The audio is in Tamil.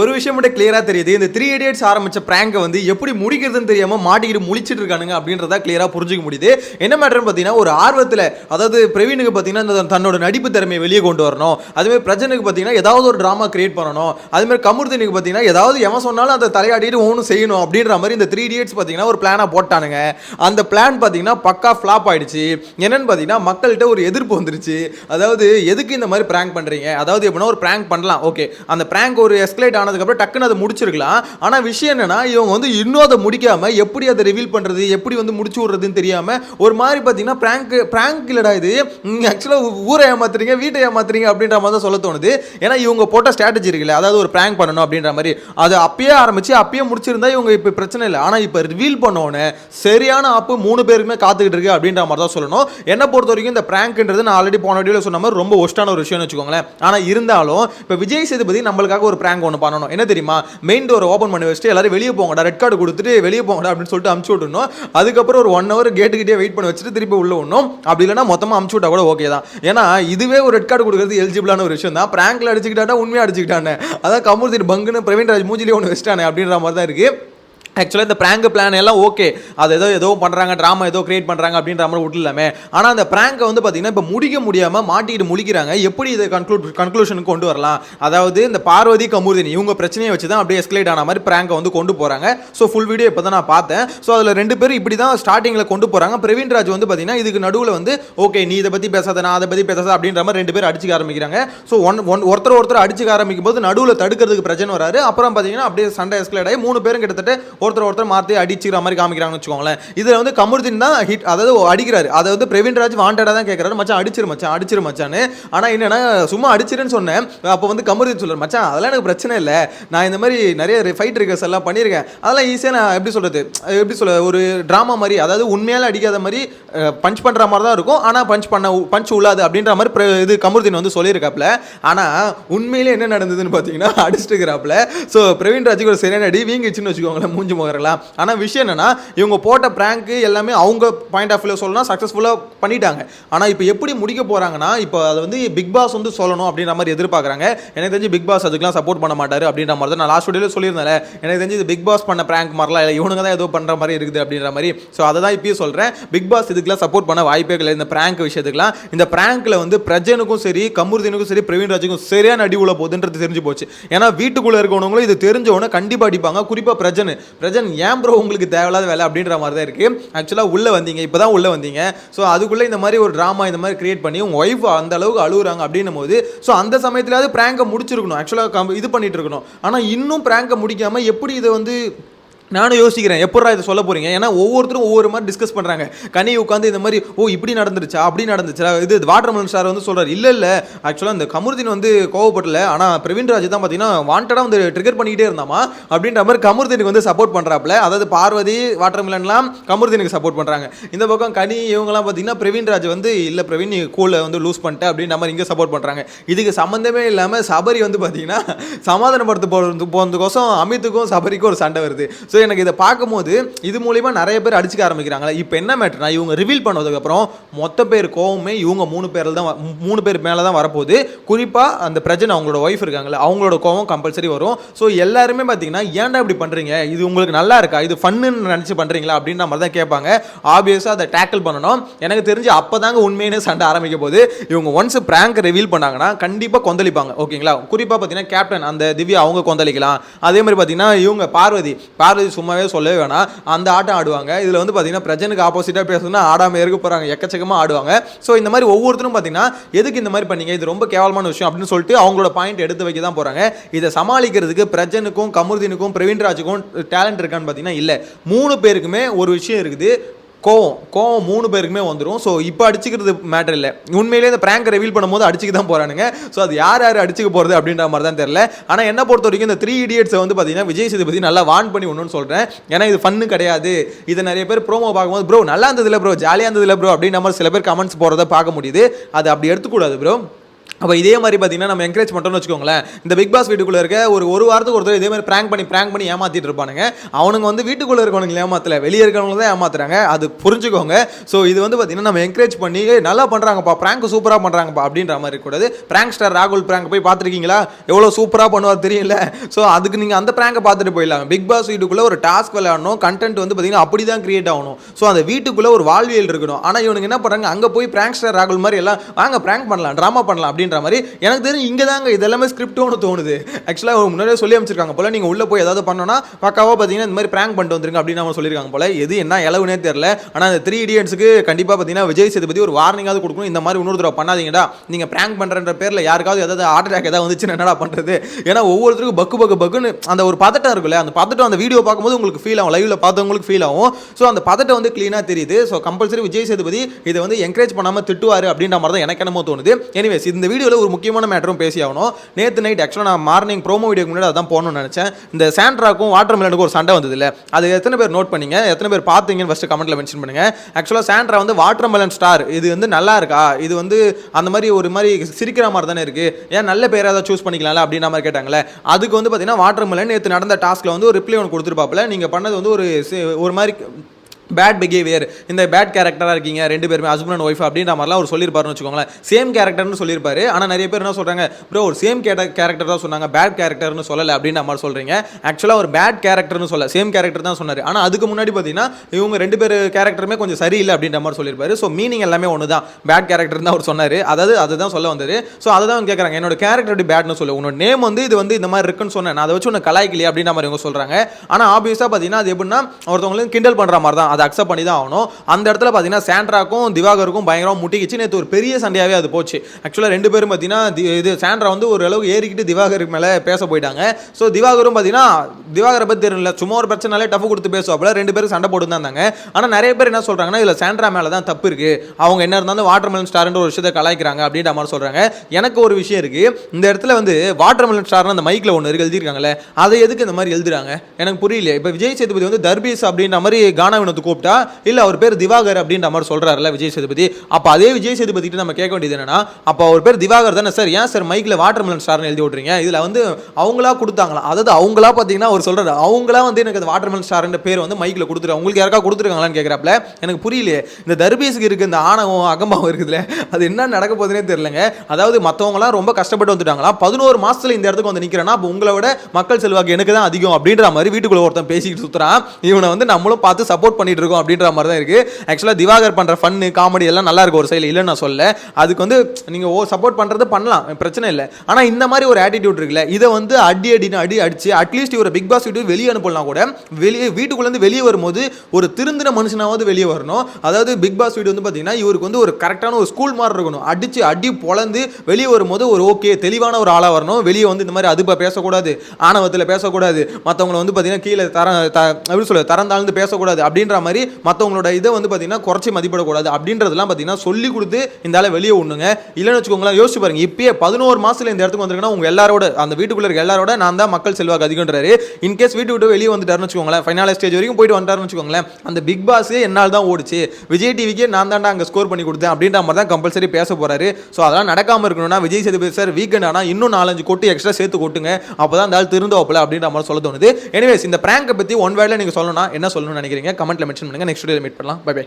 ஒரு விஷயம் மட்டும் கிளியரா தெரியுது. இந்த த்ரீ இடியட்ஸ் ஆரம்பிச்ச பிராங்க வந்து எப்படி முடிக்கிறதுன்னு தெரியாம மாட்டிக்கிட்டு முழிச்சிட்டு இருக்கானுங்க அப்படின்றத கிளியரா புரிஞ்சுக்க முடியுது. என்ன மேட்டர்னு பார்த்தீங்கன்னா ஒரு ஆர்வத்தில் அதாவது பிரவீனுக்கு பார்த்தீங்கன்னா தன்னோட நடிப்பு திறமையை வெளியே கொண்டு வரணும். அதுமாதிரி பிரஜனுக்கு பார்த்தீங்கன்னா ஏதாவது ஒரு ட்ராமா கிரியேட் பண்ணணும். அதுமாதிரி கமுர்தினுக்கு பார்த்தீங்கன்னா ஏதாவது எவன் சொன்னாலும் அதை தலையாடிட்டு ஒன்றும் செய்யணும் அப்படின்ற மாதிரி இந்த த்ரீ இடியட்ஸ் பார்த்தீங்கன்னா ஒரு பிளானாக போட்டானுங்க. அந்த பிளான் பார்த்தீங்கன்னா பக்கா ஃப்ளாப் ஆயிடுச்சு. என்னன்னு பார்த்தீங்கன்னா மக்கள்கிட்ட ஒரு எதிர்ப்பு வந்துருச்சு. அதாவது எதுக்கு இந்த மாதிரி பிராங்க் பண்ணுறீங்க அதாவது எப்படின்னா ஒரு பிராங்க் பண்ணலாம். ஓகே அந்த பிராங்க் ஒரு எஸ்கலேட் ஆனதுக்கப்புறம் டக்குன்னு அதை முடிச்சிருக்கலாம். ஆனால் விஷயம் என்னன்னா இவங்க வந்து இன்னும் அதை முடிக்காம எப்படி அதை ரிவீல் பண்ணுறது எப்படி வந்து முடிச்சு விட்றதுன்னு தெரியாமல் ஒரு மாதிரி பார்த்தீங்கன்னா பிராங்க் பிராங்க் இல்லடா இது. ஆக்சுவலாக ஊரை ஏமாத்துறீங்க வீட்டை ஏமாத்துறீங்க அப்படின்ற மாதிரி தான் சொல்ல தோணுது. ஏன்னா இவங்க போட்ட ஸ்ட்ராட்டஜி இருக்குல்ல அதாவது ஒரு பிராங்க் பண்ணணும் அப்படின்ற மாதிரி. அது அப்பயே ஆரம்பிச்சு அப்பயே முடிச்சிருந்தா இவங்க இப்போ பிரச்சனை இல்லை. ஆனால் இப்போ ரிவீல் பண்ணோன்னே சரியான ஆப்பு மூணு பேருக்குமே காத்துக்கிட்டு இருக்கு அப்படின்ற மாதிரி தான் சொல்லணும். என்னை பொறுத்த வரைக்கும் இந்த பிராங்க்ன்றது நான் ஆல்ரெடி போன வீடியோவில் சொன்ன மாதிரி ரொம்ப ஒஸ்டான ஒரு விஷயம்னு வச்சுக்கோங்களேன். ஆனால் இருந்தாலும் இப்போ விஜய் சேதுபதி நம்மளுக்காக ஒரு பிராங்க் ஒன்று பண்ணணும். என்ன தெரியுமா? மெயின் டோர் ஓப்பன் பண்ணி வச்சுட்டு எல்லாரும் வெளியே போங்கடா ரெட் கார்டு கொடுத்துட்டு வெளியே போங்கடா அப்படின்னு சொல்லிட்டு அமுச்சு விட்டுணும் அதுக்கப்புறம் ஒரு ஒன் ஹவர் கேட்டுக்கிட்டே வெயிட் பண்ணி வச்சுட்டு திருப்பி உள்ள விடணும் அப்படி இல்லைன்னா மொத்தமாக அமுச்சு விட்டா கூட ஓகே தான். ஏன்னா இதுவே ஒரு ரெட் கார்டு கொடுக்குறது எலிஜிபிளான ஒரு விஷயம் தான். பிராங்க்ல அடிச்சுக்கிட்டாட்டா உண்மையாக அடிச்சுக்கிட்டானே. அதான் கமூர்த்தி பங்குன்னு பிரவீன் ராஜ் மூஞ்சிலே ஒன்று வச்சிட்டானே அப்படின்ற மாதிரி தான் இருக்குது ஆக்சுவலாக இந்த ப்ராங்க் பிளான் எல்லாம் ஓகே அது ஏதோ ஏதோ பண்ணுறாங்க ட்ராமா ஏதோ கிரியேட் பண்ணுறாங்க அப்படின்ற மாதிரி விட்டுலாமே ஆனால் அந்த ப்ராங்கை வந்து பார்த்தீங்கன்னா இப்போ முடிக்க முடியாமல் மாட்டிட்டு முழிக்கிறாங்க. எப்படி இதை கன்க்ளூட் கன்க்ளூஷனுக்கு கொண்டு வரலாம்? அதாவது இந்த பார்வதி கமுர்தினி இவங்க பிரச்சனையை வச்சு தான் அப்படியே எஸ்கலேட் ஆன மாதிரி ப்ராங்கை வந்து கொண்டு போகிறாங்க ஸோ ஃபுல் வீடியோ இப்போ தான் நான் பார்த்தேன். ஸோ அதில் ரெண்டு பேரும் இப்படி தான் ஸ்டார்டிங்கில் கொண்டு போகிறாங்க பிரவீன் ராஜ் வந்து பார்த்தீங்கன்னா இதுக்கு நடுவில் வந்து ஓகே நீ இதை பற்றி பேசாத நான் அதை பற்றி பேசாத அப்படின்ற மாதிரி ரெண்டு பேரும் அடிச்சுக்க ஆரம்பிக்கிறாங்க. ஸோ ஒன் ஒன் ஒருத்தர் ஒருத்தர் அடிச்சுக்க ஆரம்பிக்கும் போது நடுவில் தடுக்கிறதுக்கு பிரச்சனை வராரு. அப்புறம் பார்த்தீங்கன்னா அப்படியே சண்டை எஸ்கலேட் ஆகி மூணு பேரும் கிட்டத்தட்ட ஒருத்தர் ஒருத்தர் மாற்றி அடிச்சுக்கிற மாதிரி காமிக்கிறாங்கன்னு வச்சுக்கோங்களேன். இதில் வந்து கமுருதீன் தான் ஹிட் அதாவது அடிக்கிறாரு. அதை வந்து பிரவீன் ராஜ் வாண்டடாக தான் கேட்குறாரு மச்சான் அடிச்சிரு மச்சான் அடிச்சிரு மச்சான்னு. ஆனால் என்னென்னா சும்மா அடிச்சிருன்னு சொன்னேன். அப்போ வந்து கமுருதீன் சொல்கிறார் மச்சான் அதெல்லாம் எனக்கு பிரச்சனை இல்லை. நான் இந்த மாதிரி நிறைய ஃபைட் ரிகர்ஸ் எல்லாம் பண்ணியிருக்கேன். அதெல்லாம் ஈஸியாக நான் எப்படி சொல்கிறது எப்படி சொல்ல ஒரு ட்ராமா மாதிரி அதாவது உண்மையால் அடிக்காத மாதிரி பஞ்ச் பண்ணுற மாதிரி தான் இருக்கும். ஆனால் பஞ்ச் பண்ண பஞ்ச் உள்ளாது அப்படின்ற மாதிரி பிர- இது கமருதீன் வந்து சொல்லியிருக்காப்புல. ஆனால் உண்மையிலே என்ன நடந்ததுன்னு பார்த்தீங்கன்னா அடிச்சுட்டு இருக்கிறாப்புல ஸோ பிரவீன் ராஜுக்கு ஒரு சரியான அடி வீங்கிச்சுன்னு வச்சுக்கோங்களேன் மூஞ்சி முகரெல்லாம் ஆனால் விஷயம் என்னன்னா இவங்க போட்ட ப்ராங்க்கு எல்லாமே அவங்க பாயிண்ட் ஆஃப் வியூ சொல்லணும் சக்ஸஸ்ஃபுல்லாக பண்ணிட்டாங்க. ஆனால் இப்போ எப்படி முடிக்க போகிறாங்கன்னா இப்போ அதை வந்து பிக் பாஸ் வந்து சொல்லணும் அப்படின்ற மாதிரி எதிர்பார்க்குறாங்க. எனக்கு தெரிஞ்சு பிக் பாஸ் அதுக்கெலாம் சப்போர்ட் பண்ண மாட்டார் அப்படின்ற மாதிரி தான் நான் லாஸ்ட் வீடியோவில் சொல்லியிருந்தேன் எனக்கு தெரிஞ்சு இது பிக் பாஸ் பண்ண ப்ராங்க் மாதிரிலாம் இல்லை இவனுங்க தான் ஏதோ பண்ணுற மாதிரி இருக்குது அப்படின்ற மாதிரி. ஸோ அதை தான் இப்பயும் சொல்கிறேன் பிக் பாஸ் இதுக்கெல்லாம் சப்போர்ட் பண்ண வாய்ப்பே இல்லை இந்த ப்ராங்க் விஷயத்துக்குலாம் இந்த ப்ராங்க்கில் வந்து பிரஜனுக்கும் சரி கமுருதினுக்கும் சரி பிரவீன் ராஜுக்கும் சரியான அடி உள்ள போகுதுன்றது தெரிஞ்சு போச்சு. ஏன்னா வீட்டுக்குள்ளே இருக்கவங்களும் இது தெரிஞ்சவொன்னே கண்டிப்பாக அடிப்பாங்க. குறிப்பாக பிரஜன். ரஜன் ஏன் ப்ரோ உங்களுக்கு தேவையில்லாத வேலை அப்படின்ற மாதிரி தான் இருக்குது ஆக்சுவலாக உள்ளே வந்தீங்க இப்போ தான் உள்ளே வந்தீங்க. ஸோ அதுக்குள்ளே இந்த மாதிரி ஒரு ட்ராமா இந்த மாதிரி கிரியேட் பண்ணி உங்கள் ஒய்ஃப் அந்த அளவுக்கு அழுகுறாங்க அப்படின்னும் போது ஸோ அந்த சமயத்திலாவது ப்ராங்கை முடிச்சிருக்கணும். ஆக்சுவலாக இது பண்ணிட்டு இருக்கணும். ஆனால் இன்னும் ப்ராங்கை முடிக்காமல் எப்படி இதை வந்து நானும் யோசிக்கிறேன் எப்படா இதை சொல்ல போகிறீங்க ஏன்னா ஒவ்வொருத்தரும் ஒவ்வொரு மாதிரி டிஸ்கஸ் பண்ணுறாங்க கனி உட்காந்து இந்த மாதிரி ஓ இப்படி நடந்துருச்சா? அப்படி நடந்துச்சா இது வாட்டர்மலன் சார் வந்து சொல்கிறார் இல்லை இல்லை. ஆக்சுவலாக இந்த கமருதீன் வந்து கோவப்படல. ஆனால் பிரவீன் ராஜ் தான் பார்த்தீங்கன்னா வாண்டடாக வந்து ட்ரிகர் பண்ணிக்கிட்டே இருந்தாமா? அப்படின்ற மாதிரி கமருதீனுக்கு வந்து சப்போர்ட் பண்ணுறாப்புல அதாவது பார்வதி வாட்டர்மலன்லாம் கமருதீனுக்கு சப்போர்ட் பண்ணுறாங்க இந்த பக்கம் கனி இவங்கலாம் பார்த்தீங்கன்னா பிரவீன் ராஜ் வந்து இல்லை பிரவீன் நீ வந்து லூஸ் பண்ணிட்டேன் அப்படின்ற மாதிரி இங்கே சப்போர்ட் பண்ணுறாங்க இதுக்கு சம்மந்தமே இல்லாமல் சபரி வந்து பார்த்தீங்கன்னா சமாதானப்படுத்த போறது போனதுக்கோசம் அமித்துக்கும் சபரிக்கும் ஒரு சண்டை வருது. ஸோ எனக்கு இதை பார்க்கும்போது இது மூலிமா நிறைய பேர் அடிச்சுக்க ஆரம்பிக்கிறாங்களே. இப்போ என்ன மேட்டர்னா இவங்க ரிவீல் பண்ணதுக்கப்புறம் மொத்த பேர் கோவமே இவங்க மூணு பேரில் தான் மூணு பேர் மேலே தான் வரப்போகுது. குறிப்பாக அந்த பிரஜன் அவங்களோட ஒய்ஃப் இருக்காங்களே அவங்களோட கோவம் கம்பல்சரி வரும். ஸோ எல்லாருமே பார்த்தீங்கன்னா ஏன்டா இப்படி பண்ணுறீங்க இது உங்களுக்கு நல்லா இருக்கா? இது ஃபன்னுன்னு நினச்சி பண்ணுறீங்களா அப்படின்ற மாதிரி தான் கேட்பாங்க. ஆப்வியஸாக அதை டேக்கிள் பண்ணணும். எனக்கு தெரிஞ்சு அப்போ தாங்க உண்மையினே சண்டை ஆரம்பிக்க போது இவங்க ஒன்ஸ் பிராங்க் ரிவீல் பண்ணாங்கன்னா கண்டிப்பாக கொந்தளிப்பாங்க. ஓகேங்களா? குறிப்பாக பார்த்தீங்கன்னா கேப்டன் அந்த திவ்யா அவங்க கொந்தளிக்கலாம். அதே மாதிரி பார்த்தீங்கன்னா இவங்க பார்வதி பார்வதி சும்மாவே சொல்லவே வேணாம். அந்த ஆட்டம் ஆடுவாங்க. இதில் வந்து பார்த்தீங்கன்னா பிரஜனுக்கு ஆப்போசிட்டாக பேசணும்னா ஆடாமல் இருக்க போகிறாங்க எக்கச்சக்கமாக ஆடுவாங்க. ஸோ இந்த மாதிரி ஒவ்வொருத்தரும் பார்த்தீங்கன்னா எதுக்கு இந்த மாதிரி பண்ணீங்க? இது ரொம்ப கேவலமான விஷயம் அப்படின்னு சொல்லிட்டு அவங்களோட பாயிண்ட் எடுத்து வைக்க தான் போகிறாங்க இதை சமாளிக்கிறதுக்கு பிரஜனுக்கும் கமருதீனுக்கும் பிரவீன் ராஜுக்கும் டேலண்ட் இருக்கான்னு பார்த்தீங்கன்னா இல்லை. மூணு பேருக்குமே ஒரு விஷயம் இருக்குது. கோவம் கோவம் மூணு பேருக்குமே வந்துடும் ஸோ இப்போ அடிச்சுக்கிறது மேட்டர் இல்லை. உண்மையிலேயே இந்த ப்ராங்க் ரிவீல் பண்ணும்போது அடிச்சுக்க தான் போகிறானுங்க ஸோ அது யார் யார் அடிச்சுக்க போகிறது அப்படின்ற மாதிரி தான் தெரில ஆனால் என்ன பொறுத்த வரைக்கும் இந்த த்ரீ இடியட்ஸை வந்து பார்த்தீங்கன்னா விஜய் சேதுபதி நல்லா வான் பண்ணி ஒன்றுன்னு சொல்கிறேன் ஏன்னா இது ஃபன்னு கிடையாது. இதை நிறைய பேர் ப்ரோமோ பார்க்கும்போது ப்ரோ நல்லா இருந்ததில்ல ப்ரோ ஜாலியாக இருந்ததில்ல ப்ரோ அப்படின்ற மாதிரி சில பேர் கமெண்ட்ஸ் போகிறத பார்க்க முடியுது. அது அப்படி எடுத்துக்கூடாது ப்ரோ அப்போ இதே மாதிரி பார்த்தீங்கன்னா நம்ம என்கரேஜ் பண்ணுறோம்னு வச்சுக்கோங்களேன் இந்த பிக் பாஸ் வீட்டுக்குள்ளே இருக்க ஒரு ஒரு வாரத்துக்கு ஒருத்தர் இதே மாதிரி ப்ராங்க் பண்ணி ப்ராங்க் பண்ணி ஏமாத்திட்டு இருப்பானுங்க. அவனுங்க வந்து வீட்டுக்குள்ளே இருக்கவனுங்களை ஏமாத்தல வெளியே இருக்கவங்க தான் ஏமாத்துறாங்க. அது புரிஞ்சுக்கோங்க. ஸோ இது வந்து பார்த்தீங்கன்னா நம்ம என்கரேஜ் பண்ணி நல்லா பண்ணுறாங்கப்பா ப்ராங்க் சூப்பராக பண்ணுறாங்கப்பா அப்படின்ற மாதிரி கூடாது ப்ராங்க் ஸ்டார் ராகுல் ப்ராங்க் போய் பார்த்துருக்கீங்களா? எவ்வளோ சூப்பராக பண்ணுவார் தெரியல. ஸோ அதுக்கு நீங்கள் அந்த ப்ராங்கை பார்த்துட்டு போயிடலாம். பிக் பாஸ் வீட்டுக்குள்ளே ஒரு டாஸ்க் விளையாடணும் கண்டென்ட் வந்து பார்த்தீங்கன்னா அப்படி தான் கிரியேட் ஆகணும். ஸோ அந்த வீட்டுக்குள்ளே ஒரு வாழ்வியல் இருக்கணும். ஆனால் இவனுங்க என்ன பண்ணுறாங்க அங்கே போய் ப்ராங்க் ஸ்டார் ராகுல் மாதிரி எல்லாம் வாங்க ப்ராங்க் பண்ணலாம் ட்ராமா பண்ணலாம். அப்படின்ற மாதிரி எனக்கு தெரிஞ்சு இங்கே தாங்க இதெல்லாமே ஸ்கிரிப்டோன்னு தோணுது. ஆக்சுவலாக முன்னாடியே சொல்லி அமைச்சிருக்காங்க போல. நீங்கள் உள்ளே போய் ஏதாவது பண்ணோன்னா பக்காவாக பார்த்தீங்கன்னா இந்த மாதிரி ப்ராங்க் பண்ணிட்டு வந்துருங்க அப்படின்னு அவங்க சொல்லியிருக்காங்க போல. எது என்ன இளவுனே தெரியல. ஆனால் அந்த த்ரீ இடியன்ஸுக்கு கண்டிப்பாக பார்த்தீங்கன்னா விஜய் சேதுபதி ஒரு வார்னிங்காவது கொடுக்கணும். இந்த மாதிரி இன்னொரு தடவை பண்ணாதீங்கடா. நீங்கள் ப்ராங்க் பண்ணுறன்ற பேரில் யாருக்காவது ஏதாவது ஹார்ட் அட்டாக் ஏதாவது வந்துச்சுன்னா என்னடா பண்ணுறது ஏன்னா ஒவ்வொருத்தருக்கும் பக்கு பக்கு பக்குன்னு அந்த ஒரு பதட்டம் இருக்குல்ல அந்த பதட்டம் அந்த வீடியோ பார்க்கும்போது உங்களுக்கு ஃபீல் ஆகும். லைவில் பார்த்தவங்களுக்கு ஃபீல் ஆகும். ஸோ அந்த பதட்டம் வந்து க்ளீனாக தெரியுது. ஸோ கம்பல்சரி விஜய் சேதுபதி இதை வந்து என்கரேஜ் பண்ணாமல் திட்டுவார் அப்படின்ற மாதிரி தான் எனக்கு என்னமோ தோணுது. எனிவேஸ் இந்த இந்த வீடியோவில் ஒரு முக்கியமான மேட்டரும் பேசி ஆகணும் நேற்று நைட் ஆக்சுவலாக நான் மார்னிங் ப்ரோமோ வீடியோக்கு முன்னாடி அதான் போகணும்னு நினச்சேன். இந்த சாண்ட்ராக்கும் வாட்டர் மிலனுக்கும் ஒரு சண்டை வந்தது இல்லை அது எத்தனை பேர் நோட் பண்ணீங்க? எத்தனை பேர் பார்த்தீங்கன்னு ஃபஸ்ட்டு கமெண்ட்டில் மென்ஷன் பண்ணுங்கள் ஆக்சுவலாக சாண்ட்ரா வந்து வாட்டர் மெலன் ஸ்டார் இது வந்து நல்லா இருக்கா? இது வந்து அந்த மாதிரி ஒரு மாதிரி சிரிக்கிற மாதிரி தானே இருக்குது ஏன் நல்ல பேராக ஏதாவது சூஸ் பண்ணிக்கலாம்ல அப்படின்ற மாதிரி கேட்டாங்களே. அதுக்கு வந்து பார்த்தீங்கன்னா வாட்டர் மெலன் நேற்று நடந்த டாஸ்க்கில் வந்து ஒரு ரிப்ளை ஒன்று கொடுத்துருப்பாப்புல. நீங்கள் பண்ணது வந்து ஒரு ஒரு மாதிரி பேட் பிஹேவியர் இந்த பேட் கேரக்டராக இருக்கீங்க ரெண்டு பேருமே ஹஸ்பண்ட் அண்ட் ஒய்ஃப் அப்படின்ற மாதிரிலாம் அவர் சொல்லியிருப்பாருன்னு வச்சுக்கோங்களேன். சேம் கேரக்டர்னு சொல்லியிருப்பாரு. ஆனால் நிறைய பேர் என்ன சொல்கிறாங்க ப்ரோ ஒரு சேம் கேரக்டர் தான் சொன்னாங்க. பேட் கேரக்டர்னு சொல்லலை அப்படின்ற மாதிரி சொல்கிறீங்க ஆக்சுவலாக ஒரு பேட் கேரக்டர்னு சொல்ல சேம் கேரக்டர் தான் சொன்னார். ஆனால் அதுக்கு முன்னாடி பார்த்தீங்கன்னா இவங்க ரெண்டு பேர் கேரக்டருமே கொஞ்சம் சரியில்லை அப்படின்ற மாதிரி சொல்லியிருப்பாரு. ஸோ மீனிங் எல்லாமே ஒன்று தான் பேட் கேரக்டர் தான் அவர் சொன்னார். அதாவது அதுதான் சொல்ல வந்தார் ஸோ அதை தான் கேட்குறாங்க என்னோட கேரக்டர் எப்படி பேட்னு சொல்லு. உன்னோட நேம் வந்து இது வந்து இந்த மாதிரி இருக்குன்னு சொன்னேன். நான் அதை வச்சு உன்னை கலாய்க்கலையே அப்படின்ற மாதிரி இவங்க சொல்கிறாங்க ஆனால் ஆப்வியஸாக பார்த்தீங்கன்னா அது எப்படின்னா ஒருத்தவங்களுக்கு கிண்டல் பண்ணுற மாதிரி தான். அதை அக்செப்ட் பண்ணி தான் ஆகணும். அந்த இடத்துல பார்த்தீங்கன்னா சாண்ட்ராக்கும் திவாகருக்கும் பயங்கரமாக முட்டிக்கிச்சு. நேற்று ஒரு பெரிய சண்டையாகவே அது போச்சு. ஆக்சுவலாக ரெண்டு பேரும் பார்த்தீங்கன்னா இது சாண்ட்ரா வந்து ஒரு அளவுக்கு ஏறிக்கிட்டு திவாகருக்கு மேலே பேச போயிட்டாங்க. ஸோ திவாகரும் பார்த்தீங்கன்னா திவாகரை பற்றி தெரியல. சும்மா ஒரு பிரச்சனாலே டஃப் கொடுத்து பேசுவாப்பில். ரெண்டு பேரும் சண்டை போட்டு தான் இருந்தாங்க. ஆனால் நிறைய பேர் என்ன சொல்கிறாங்கன்னா இதில் சாண்ட்ரா மேலே தான் தப்பு இருக்குது அவங்க என்ன இருந்தாலும் வாட்டர் மெலன் ஸ்டார்ன்ற ஒரு விஷயத்தை கலாய்க்கிறாங்க அப்படின்ற மாதிரி சொல்கிறாங்க எனக்கு ஒரு விஷயம் இருக்குது இந்த இடத்துல வந்து வாட்டர் மெலன் ஸ்டார்னு அந்த மைக்கில் ஒன்று இருக்கு எழுதியிருக்காங்களே அதை எதுக்கு இந்த மாதிரி எழுதுறாங்க? எனக்கு புரியல இப்போ விஜய் சேதுபதி வந்து தர்பீஸ் அப்படின்ற மாதிரி கானா கூப்பிட்டா இல்லை அவர் பேர் திவாகர் அப்படின்ற மாதிரி சொல்கிறாருல விஜய் சேதுபதி. அப்போ அதே விஜய் சேதுபதி கிட்ட நம்ம கேட்க வேண்டியது என்னன்னா அப்போ அவர் பேர் திவாகர் தானே சார்? ஏன் சார் மைக்கில் வாட்டர் மெலன் ஸ்டார்னு எழுதி விட்றீங்க இதில் வந்து அவங்களா கொடுத்தாங்களா? அதாவது அவங்களா பார்த்தீங்கன்னா அவர் சொல்கிறார் அவங்களா வந்து எனக்கு வாட்டர் மெலன் ஸ்டார்ன்ற பேர் வந்து மைக்கில் கொடுத்துரு உங்களுக்கு யாருக்கா கொடுத்துருக்காங்களான்னு கேட்குறாப்ல எனக்கு புரியலையே. இந்த தர்பீஸுக்கு இருக்குது இந்த ஆணவம் அகம்பாவம் இருக்குதுல்ல அது என்ன நடக்க போகுதுன்னே தெரியலங்க. அதாவது மற்றவங்களாம் ரொம்ப கஷ்டப்பட்டு வந்துட்டாங்களா பதினோரு மாசத்துல இந்த இடத்துக்கு வந்து நிற்கிறேன்னா அப்போ உங்களை விட மக்கள் செல்வாக்கு எனக்கு தான் அதிகம் அப்படின்ற மாதிரி வீட்டுக்குள்ள ஒருத்தன் பேசிக்கிட்டு சுற்றுறான் இவனை வந்து நம்மளும் பார்த்து சப்போர்ட் பண்ணிட்டு இருக்கோம் அப்படின்ற மாதிரி தான் இருக்கு. ஆக்சுவலாக திவாகர் பண்ணுற ஃபன்னு காமெடி எல்லாம் நல்லா இருக்கும் ஒரு சைடில் இல்லைன்னு நான் சொல்ல அதுக்கு வந்து நீங்கள் ஓ சப்போர்ட் பண்ணுறது பண்ணலாம். பிரச்சனை இல்லை. ஆனால் இந்த மாதிரி ஒரு ஆட்டிடியூட் இருக்குல்ல இதை வந்து அடி அடின்னு அடி அடிச்சு அட்லீஸ்ட் இவரை பிக் பாஸ் வீட்டு வெளியே அனுப்பலாம் கூட வெளியே வீட்டுக்குள்ளேருந்து வெளியே வரும்போது ஒரு திருந்தின மனுஷனாவது வெளியே வரணும். அதாவது பிக் பாஸ் வீடு வந்து பார்த்தீங்கன்னா இவருக்கு வந்து ஒரு கரெக்டான ஒரு ஸ்கூல் மாதிரி இருக்கணும். அடிச்சு அடி பொழந்து வெளியே வரும்போது ஒரு ஓகே தெளிவான ஒரு ஆளாக வரணும். வெளியே வந்து இந்த மாதிரி அதுப்பா பேசக்கூடாது. ஆணவத்தில் பேசக்கூடாது. மற்றவங்களை வந்து பார்த்தீங்கன்னா கீழே தர எப்படி சொல்ல தரம் தாழ்ந்து பேசக்கூடாது அப்படின்ற மாதிரி மற்றவங்களோட இதை வந்து பார்த்தீங்கன்னா குறைச்சி மதிப்பிடக்கூடாது. அப்படின்றதெல்லாம் பார்த்தீங்கன்னா சொல்லி கொடுத்து இந்த ஆளை வெளியே ஒண்ணுங்க இல்லைன்னு வச்சுக்கோங்களேன் யோசிச்சு பாருங்க. இப்பயே பதினோரு மாசத்துல இந்த இடத்துக்கு வந்திருக்குன்னா உங்க எல்லாரோட அந்த வீட்டுக்குள்ள இருக்க எல்லாரோட நான் தான் மக்கள் செல்வாக்கு அதிகன்றாரு. இன்கேஸ் வீட்டு விட்டு வெளியே வந்துட்டாருன்னு வச்சுக்கோங்களேன் ஃபைனல் ஸ்டேஜ் வரைக்கும் போயிட்டு வந்துட்டாருன்னு வச்சுக்கோங்களேன் அந்த பிக் பாஸ் என்னால் தான் ஓடிச்சு. விஜய் டிவிக்கே நான் தான் அங்கே ஸ்கோர் பண்ணி கொடுத்தேன் அப்படின்ற மாதிரி தான் கம்பல்சரி பேச போறாரு. ஸோ அதெல்லாம் நடக்காம இருக்கணும்னா விஜய் சேதுபதி சார் வீக்கெண்ட் ஆனால் இன்னும் நாலஞ்சு கொட்டு எக்ஸ்ட்ரா சேர்த்து கொட்டுங்க. அப்போ தான் அந்த ஆள் திருந்தோப்பில் அப்படின்ற மாதிரி சொல்ல தோணுது. எனிவேஸ் இந்த பிராங்கை பற்றி ஒன் வேர்டில் நீங்கள் சொல்லணும்னா என்ன சொல்லணும்னு நினைக்கிறீங்க? கமெண்ட்ல மென்ஷன் பண்ணுங்கள் நெக்ஸ்ட் வீடியோ மீட் பண்ணலாம். Bye bye